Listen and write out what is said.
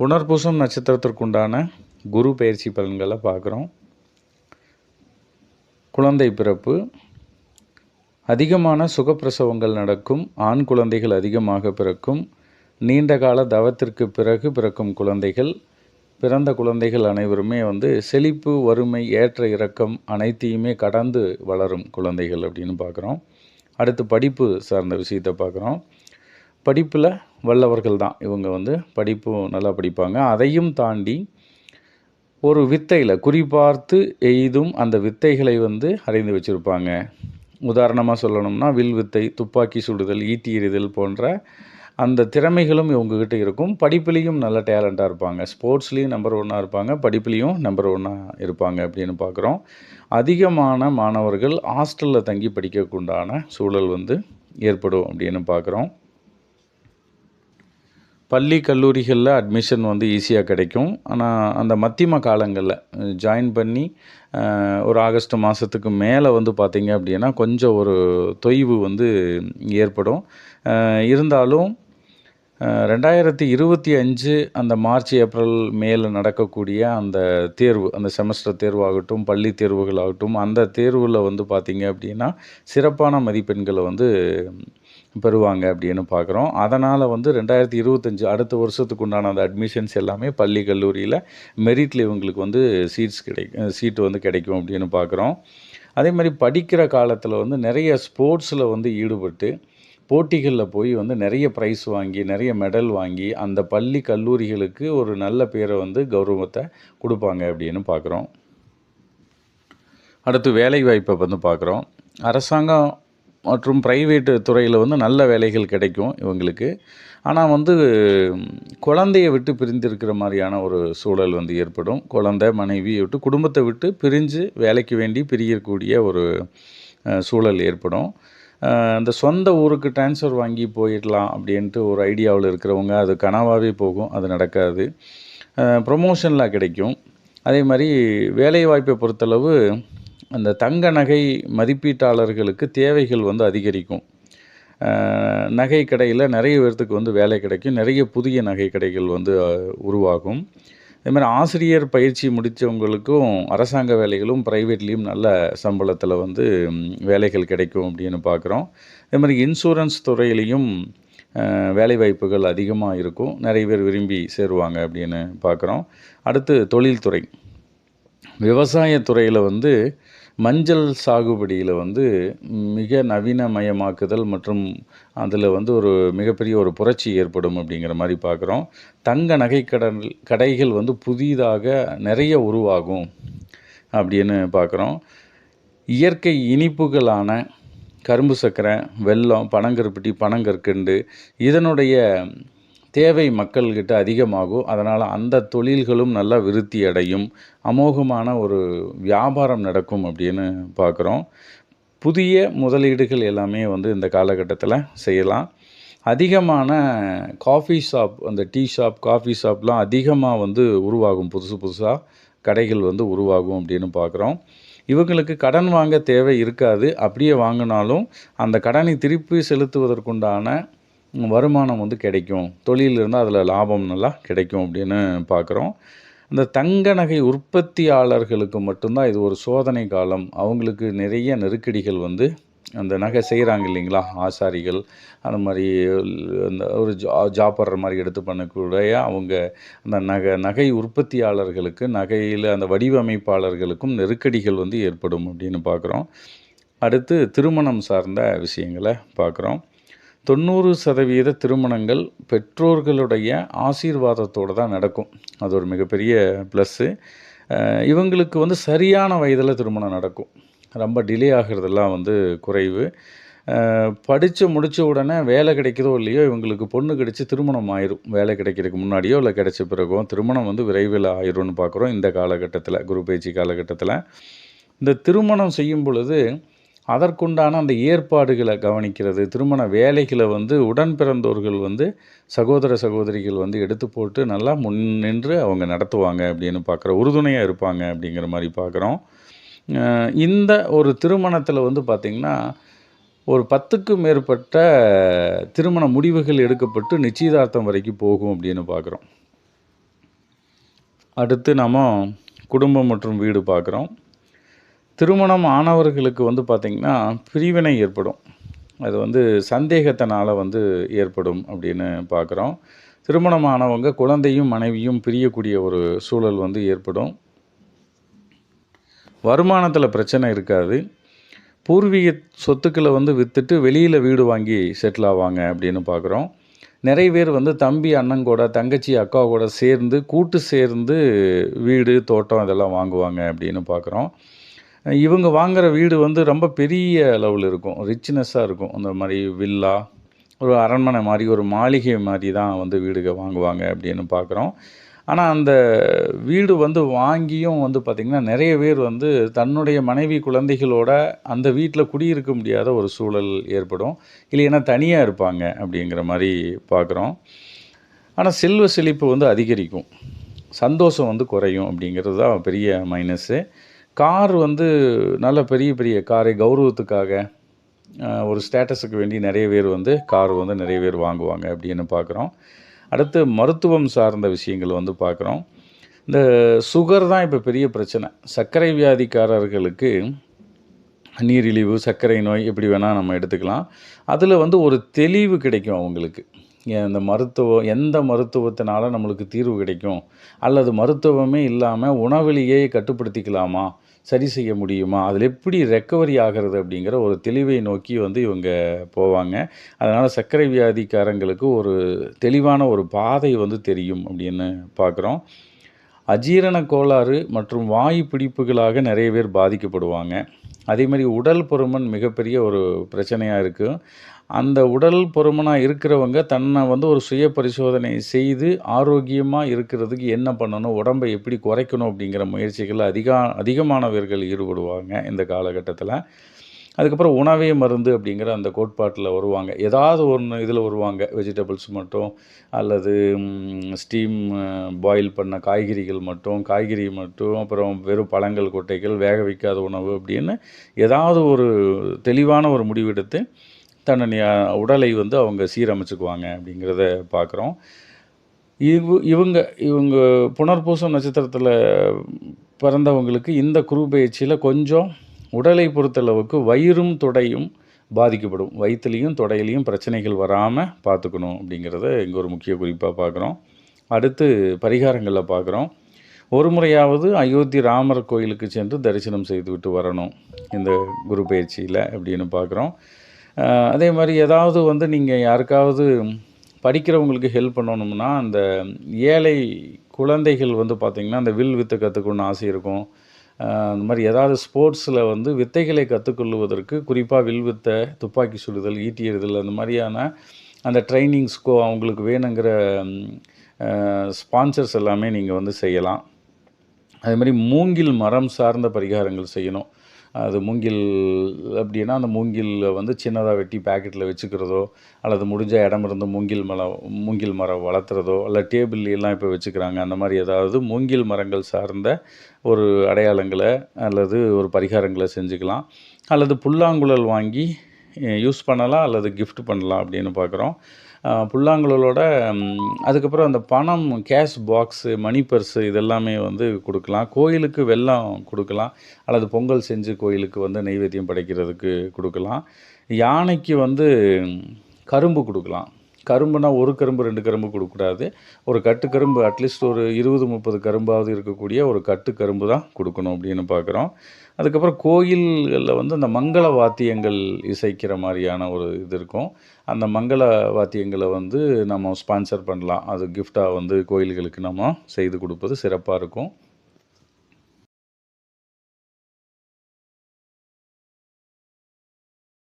புனர்பூசம் நட்சத்திரத்திற்குண்டான குரு பயிற்சி பலன்களை பார்க்குறோம். குழந்தை பிறப்பு. அதிகமான சுகப்பிரசவங்கள் நடக்கும். ஆண் குழந்தைகள் அதிகமாக பிறக்கும். நீண்ட கால தவத்திற்கு பிறகு பிறக்கும் குழந்தைகள். பிறந்த குழந்தைகள் அனைவருமே வந்து செழிப்பு வறுமை ஏற்ற இறக்கம் அனைத்தையுமே கடந்து வளரும் குழந்தைகள் அப்படின்னு பார்க்குறோம். அடுத்து படிப்பு சார்ந்த விஷயத்தை பார்க்குறோம். படிப்பில் வல்லவர்கள் தான். இவங்க வந்து படிப்பும் நல்லா படிப்பாங்க. அதையும் தாண்டி ஒரு வித்தையில் குறிபார்த்து எய்தும் அந்த வித்தைகளை வந்து அறிந்து வச்சுருப்பாங்க. உதாரணமாக சொல்லணும்னா வில் வித்தை துப்பாக்கி சுடுதல் ஈட்டி எறிதல் போன்ற அந்த திறமைகளும் இவங்ககிட்ட இருக்கும். படிப்புலேயும் நல்ல டேலண்ட்டாக இருப்பாங்க. ஸ்போர்ட்ஸ்லேயும் நம்பர் ஒன்னாக இருப்பாங்க. படிப்புலேயும் நம்பர் ஒன்னாக இருப்பாங்க அப்படின்னு பார்க்குறோம் அதிகமான மாணவர்கள் ஹாஸ்டலில் தங்கி படிக்கக்குண்டான சூழல் வந்து ஏற்படும் அப்படின்னு பார்க்குறோம் பள்ளி கல்லூரிகளில் அட்மிஷன் வந்து ஈஸியாக கிடைக்கும். ஆனால் அந்த மத்தியம காலங்களில் ஜாயின் பண்ணி ஒரு ஆகஸ்ட் மாதத்துக்கு மேலே வந்து பார்த்திங்க அப்படின்னா கொஞ்சம் ஒரு தொய்வு வந்து ஏற்படும். இருந்தாலும் ரெண்டாயிரத்தி இருபத்தி அஞ்சு அந்த மார்ச் ஏப்ரல் மேல நடக்கக்கூடிய அந்த தேர்வு அந்த செமஸ்டர் தேர்வாகட்டும் பள்ளி தேர்வுகளாகட்டும் அந்த தேர்வில் வந்து பார்த்திங்க அப்படின்னா சிறப்பான மதிப்பெண்களை வந்து பெறுவாங்க அப்படின்னு பார்க்குறோம். அதனால் வந்து ரெண்டாயிரத்தி இருபத்தஞ்சு அடுத்த வருஷத்துக்கு உண்டான அந்த அட்மிஷன்ஸ் எல்லாமே பள்ளி கல்லூரியில் மெரிட்டில் இவங்களுக்கு வந்து சீட்ஸ் கிடைக்கும் சீட்டு வந்து கிடைக்கும் அப்படின்னு பார்க்குறோம். அதே மாதிரி படிக்கிற காலத்தில் வந்து நிறைய ஸ்போர்ட்ஸில் வந்து ஈடுபட்டு போட்டிகளில் போய் வந்து நிறைய ப்ரைஸ் வாங்கி நிறைய மெடல் வாங்கி அந்த பள்ளி கல்லூரிகளுக்கு ஒரு நல்ல பேரை வந்து கௌரவத்தை கொடுப்பாங்க அப்படின்னு பார்க்குறோம். அடுத்து வேலைவாய்ப்பை வந்து பார்க்குறோம். அரசாங்கம் மற்றும் ப்ரைவேட்டு துறையில் வந்து நல்ல வேலைகள் கிடைக்கும் இவங்களுக்கு. ஆனால் வந்து குழந்தையை விட்டு பிரிந்திருக்கிற மாதிரியான ஒரு சூழல் வந்து ஏற்படும். குழந்தை மனைவியை விட்டு குடும்பத்தை விட்டு பிரிஞ்சு வேலைக்கு வேண்டி பிரியக்கூடிய ஒரு சூழல் ஏற்படும். இந்த அந்த சொந்த ஊருக்கு ட்ரான்ஸ்ஃபர் வாங்கி போயிடலாம் அப்படின்ட்டு ஒரு ஐடியாவில் இருக்கிறவங்க அது கனவாகவே போகும் அது நடக்காது. ப்ரொமோஷன்லாம் கிடைக்கும். அதே மாதிரி வேலைவாய்ப்பை பொறுத்தளவு அந்த தங்க நகை மதிப்பீட்டாளர்களுக்கு தேவைகள் வந்து அதிகரிக்கும். நகை கடையில் நிறைய பேர்த்துக்கு வந்து வேலை கிடைக்கும். நிறைய புதிய நகை கடைகள் வந்து உருவாகும். அதேமாதிரி ஆசிரியர் பயிற்சி முடித்தவங்களுக்கும் அரசாங்க வேலைகளும் ப்ரைவேட்லேயும் நல்ல சம்பளத்தில் வந்து வேலைகள் கிடைக்கும் அப்படின்னு பார்க்குறோம் அதேமாதிரி இன்சூரன்ஸ் துறையிலையும் வேலைவாய்ப்புகள் அதிகமாக இருக்கும். நிறைய பேர் விரும்பி சேருவாங்க அப்படின்னு பார்க்குறோம் அடுத்து தொழில்துறை. விவசாயத்துறையில் வந்து மஞ்சள் சாகுபடியில் வந்து மிக நவீனமயமாக்குதல் மற்றும் அதில் வந்து ஒரு மிகப்பெரிய ஒரு புரட்சி ஏற்படும் அப்படிங்கிற மாதிரி பார்க்குறோம் தங்க நகைக்கடன் கடைகள் வந்து புதிதாக நிறைய உருவாகும் அப்படின்னு பார்க்குறோம் இயற்கை இனிப்புகளான கரும்பு சர்க்கரை வெல்லம் பனங்கருப்பட்டி பனங்கற்கண்டு இதனுடைய தேவை மக்கள்கிட்ட அதிகமாகும். அதனால் அந்த தொழில்களும் நல்லா விருத்தி அடையும். அமோகமான ஒரு வியாபாரம் நடக்கும் அப்படின்னு பார்க்குறோம். புதிய முதலீடுகள் எல்லாமே வந்து இந்த காலகட்டத்தில் செய்யலாம். அதிகமான காஃபி ஷாப் அந்த டீ ஷாப் காஃபி ஷாப்லாம் அதிகமாக வந்து உருவாகும். புதுசு புதுசாக கடைகள் வந்து உருவாகும் அப்படின்னு பார்க்குறோம். இவங்களுக்கு கடன் வாங்க தேவை இருக்காது. அப்படியே வாங்கினாலும் அந்த கடனை திருப்பி செலுத்துவதற்குண்டான வருமானம் வந்து கிடைக்கும். தொழில் இருந்தால் அதில் லாபம் நல்லா கிடைக்கும் அப்படின்னு பார்க்குறோம் இந்த தங்க நகை உற்பத்தியாளர்களுக்கு மட்டும்தான் இது ஒரு சோதனை காலம். அவங்களுக்கு நிறைய நெருக்கடிகள் வந்து அந்த நகை செய்கிறாங்க இல்லைங்களா? ஆசாரிகள். அந்த மாதிரி அந்த ஒரு ஜா ஜாப்படுற மாதிரி எடுத்து பண்ணக்கூடிய அவங்க அந்த நகை நகை உற்பத்தியாளர்களுக்கு நகையில் அந்த வடிவமைப்பாளர்களுக்கும் நெருக்கடிகள் வந்து ஏற்படும் அப்படின்னு பார்க்குறோம் அடுத்து திருமணம் சார்ந்த விஷயங்களை பார்க்குறோம் தொண்ணூறு சதவீத திருமணங்கள் பெற்றோர்களுடைய ஆசீர்வாதத்தோடு தான் நடக்கும். அது ஒரு மிகப்பெரிய ப்ளஸ்ஸு இவங்களுக்கு வந்து சரியான வயதில் திருமணம் நடக்கும். ரொம்ப டிலே ஆகிறதெல்லாம் வந்து குறைவு. படித்து முடித்த உடனே வேலை கிடைக்குதோ இல்லையோ இவங்களுக்கு பொண்ணு கிடைச்சி திருமணம் ஆயிரும். வேலை கிடைக்கிறதுக்கு முன்னாடியோ இல்லை கிடைச்ச பிறகோ திருமணம் வந்து விரைவில் ஆயிரும்னு பார்க்குறோம் இந்த காலகட்டத்தில் குரு பேச்சு காலகட்டத்தில். இந்த திருமணம் செய்யும் பொழுது அதற்குண்டான அந்த ஏற்பாடுகளை கவனிக்கிறது திருமண வேலைகளை வந்து உடன் பிறந்தோர்கள் வந்து சகோதர சகோதரிகள் வந்து எடுத்து போட்டு நல்லா முன் நின்று அவங்க நடத்துவாங்க அப்படின்னு பார்க்குறோம் உறுதுணையாக இருப்பாங்க அப்படிங்கிற மாதிரி பார்க்குறோம். இந்த ஒரு திருமணத்தில் வந்து பார்த்திங்கன்னா ஒரு பத்துக்கும் மேற்பட்ட திருமண முடிவுகள் எடுக்கப்பட்டு நிச்சயதார்த்தம் வரைக்கும் போகும் அப்படின்னு பார்க்குறோம். அடுத்து நாம் குடும்பம் மற்றும் வீடு பார்க்குறோம். திருமணம் ஆனவர்களுக்கு வந்து பார்த்திங்கன்னா பிரிவினை ஏற்படும். அது வந்து சந்தேகத்தினால் வந்து ஏற்படும் அப்படின்னு பார்க்குறோம். திருமணம் ஆனவங்க குழந்தையும் மனைவியும் பிரியக்கூடிய ஒரு சூழல் வந்து ஏற்படும். வருமானத்தில் பிரச்சனை இருக்காது. பூர்வீக சொத்துக்களை வந்து விற்றுட்டு வெளியில் வீடு வாங்கி செட்டில் ஆவாங்க அப்படின்னு பார்க்குறோம். நிறைய பேர் வந்து தம்பி அண்ணன் கூட தங்கச்சி அக்கா கூட சேர்ந்து கூட்டு சேர்ந்து வீடு தோட்டம் இதெல்லாம் வாங்குவாங்க அப்படின்னு பார்க்குறோம். இவங்க வாங்குகிற வீடு வந்து ரொம்ப பெரிய அளவில் இருக்கும். ரிச்னஸ்ஸாக இருக்கும். அந்த மாதிரி வில்லா ஒரு அரண்மனை மாதிரி ஒரு மாளிகை மாதிரி தான் வந்து வீடுக வாங்குவாங்க அப்படின்னு பார்க்குறோம் ஆனால் அந்த வீடு வந்து வாங்கியும் வந்து பார்த்திங்கன்னா நிறைய பேர் வந்து தன்னுடைய மனைவி குழந்தைகளோட அந்த வீட்டில் குடியிருக்க முடியாத ஒரு சூழல் ஏற்படும். இல்லைன்னா தனியாக இருப்பாங்க அப்படிங்கிற மாதிரி பார்க்குறோம் ஆனால் செல்வ செழிப்பு வந்து அதிகரிக்கும். சந்தோஷம் வந்து குறையும் அப்படிங்கிறது தான் பெரிய மைனஸு கார் வந்து நல்ல பெரிய பெரிய காரை. கௌரவத்துக்காக ஒரு ஸ்டேட்டஸுக்கு வேண்டி நிறைய பேர் வந்து கார் வந்து நிறைய பேர் வாங்குவாங்க அப்படின்னு பார்க்குறோம். அடுத்து மருத்துவம் சார்ந்த விஷயங்கள் வந்து பார்க்குறோம். இந்த சுகர் தான் இப்போ பெரிய பிரச்சனை. சர்க்கரை வியாதிக்காரர்களுக்கு நீரிழிவு சர்க்கரை நோய் எப்படி வேணால் நம்ம எடுத்துக்கலாம். அதில் வந்து ஒரு தெளிவு கிடைக்கும் அவங்களுக்கு. இந்த மருத்துவம் எந்த மருத்துவத்தினால நம்மளுக்கு தீர்வு கிடைக்கும்? அல்லது மருத்துவமே இல்லாமல் உணவிலேயே கட்டுப்படுத்திக்கலாமா? சரி செய்ய முடியுமா? அதில் எப்படி ரெக்கவரி ஆகிறது அப்படிங்கிற ஒரு தெளிவை நோக்கி வந்து இவங்க போவாங்க. அதனால் சர்க்கரை வியாதிக்காரங்களுக்கு ஒரு தெளிவான ஒரு பாதை வந்து தெரியும் அப்படின்னு பார்க்குறோம். அஜீரண கோளாறு மற்றும் வாயு பிடிப்புகளாக நிறைய பேர் பாதிக்கப்படுவாங்க. அதே மாதிரி உடல் பருமன் மிகப்பெரிய ஒரு பிரச்சனையாக இருக்குது அந்த உடல் பருமனாக இருக்கிறவங்க தன்னை வந்து ஒரு சுய பரிசோதனை செய்து ஆரோக்கியமாக இருக்கிறதுக்கு என்ன பண்ணணும் உடம்பை எப்படி குறைக்கணும் அப்படிங்கிற முயற்சிகளில் அதிக அதிகமானவர்கள் ஈடுபடுவாங்க இந்த காலகட்டத்தில். அதுக்கப்புறம் உணவே மருந்து அப்படிங்கிற அந்த கோட்பாட்டில் வருவாங்க. ஏதாவது ஒன்று இதில் வருவாங்க. வெஜிடபிள்ஸ் மட்டும் அல்லது ஸ்டீம் பாயில் பண்ண காய்கறிகள் மட்டும் காய்கறி மட்டும் அப்புறம் வெறும் பழங்கள் கொட்டைகள் வேக வைக்காத உணவு அப்படின்னு ஏதாவது ஒரு தெளிவான ஒரு முடிவெடுத்து தன்னுடைய உடலை வந்து அவங்க சீரமைச்சுக்குவாங்க அப்படிங்கிறத பார்க்குறோம். இவ் இவங்க இவங்க புனர்பூசம் நட்சத்திரத்தில் பிறந்தவங்களுக்கு இந்த குரு பயிற்சியில் கொஞ்சம் உடலை பொறுத்தளவுக்கு வயிறும் தொடையும் பாதிக்கப்படும். வயிற்றுலையும் தொடையிலையும் பிரச்சனைகள் வராமல் பார்த்துக்கணும் அப்படிங்கிறத இங்கே ஒரு முக்கிய குறிப்பாக பார்க்குறோம். அடுத்து பரிகாரங்களில் பார்க்குறோம். ஒரு முறையாவது அயோத்தி ராமர் கோயிலுக்கு சென்று தரிசனம் செய்துவிட்டு வரணும். இந்த குரு பயிற்சியில் அப்படின்னு பார்க்குறோம். அதே மாதிரி ஏதாவது வந்து நீங்கள் யாருக்காவது படிக்கிறவங்களுக்கு ஹெல்ப் பண்ணணும்னா அந்த ஏழை குழந்தைகள் வந்து பார்த்திங்கன்னா அந்த வில் வித்தை கற்றுக்கணும்னு ஆசை இருக்கும். அந்த மாதிரி ஏதாவது ஸ்போர்ட்ஸில் வந்து வித்தைகளை கற்றுக்கொள்வதற்கு குறிப்பாக வில் வித்தை துப்பாக்கி சுடுதல் ஈட்டி எறிதல் அந்த மாதிரியான அந்த ட்ரைனிங்ஸ்க்கோ அவங்களுக்கு வேணுங்கிற ஸ்பான்சர்ஸ் எல்லாமே நீங்கள் வந்து செய்யலாம். அதே மாதிரி மூங்கில் மரம் சார்ந்த பரிகாரங்கள் செய்யணும். அது மூங்கில் அப்படின்னா அந்த மூங்கில் வந்து சின்னதாக வெட்டி பேக்கெட்டில் வச்சுக்கிறதோ அல்லது முடிஞ்ச இடம் இருந்து மூங்கில் மரம் மூங்கில் மரம் வளர்த்துறதோ அல்ல டேபிள் எல்லாம் இப்போ வச்சுக்கிறாங்க அந்த மாதிரி ஏதாவது மூங்கில் மரங்கள் சார்ந்த ஒரு அடையாளங்களை அல்லது ஒரு பரிகாரங்களை செஞ்சுக்கலாம். அல்லது புல்லாங்குழல் வாங்கி யூஸ் பண்ணலாம் அல்லது கிஃப்ட் பண்ணலாம் அப்படின்னு பார்க்குறோம் புல்லாங்குழலோட அதுக்கப்புறம் அந்த பணம் கேஷ் பாக்ஸு மணி பர்ஸு இதெல்லாமே வந்து கொடுக்கலாம். கோயிலுக்கு வெல்லம் கொடுக்கலாம். அல்லது பொங்கல் செஞ்சு கோயிலுக்கு வந்து நெய்வேத்தியம் படைக்கிறதுக்கு கொடுக்கலாம். யானைக்கு வந்து கரும்பு கொடுக்கலாம். கரும்புனா ஒரு கரும்பு ரெண்டு கரும்பு கொடுக்கக்கூடாது. ஒரு கட்டு கரும்பு அட்லீஸ்ட் ஒரு இருபது முப்பது கரும்பாவது இருக்கக்கூடிய ஒரு கட்டு கரும்பு தான் கொடுக்கணும் அப்படின்னு பார்க்குறோம். அதுக்கப்புறம் கோயில்களில் வந்து அந்த மங்கள வாத்தியங்கள் இசைக்கிற மாதிரியான ஒரு இது இருக்கும். அந்த மங்கள வாத்தியங்களை வந்து நம்ம ஸ்பான்சர் பண்ணலாம். அது கிஃப்டாக வந்து கோயில்களுக்கு நம்ம செய்து கொடுப்பது சிறப்பாக இருக்கும்.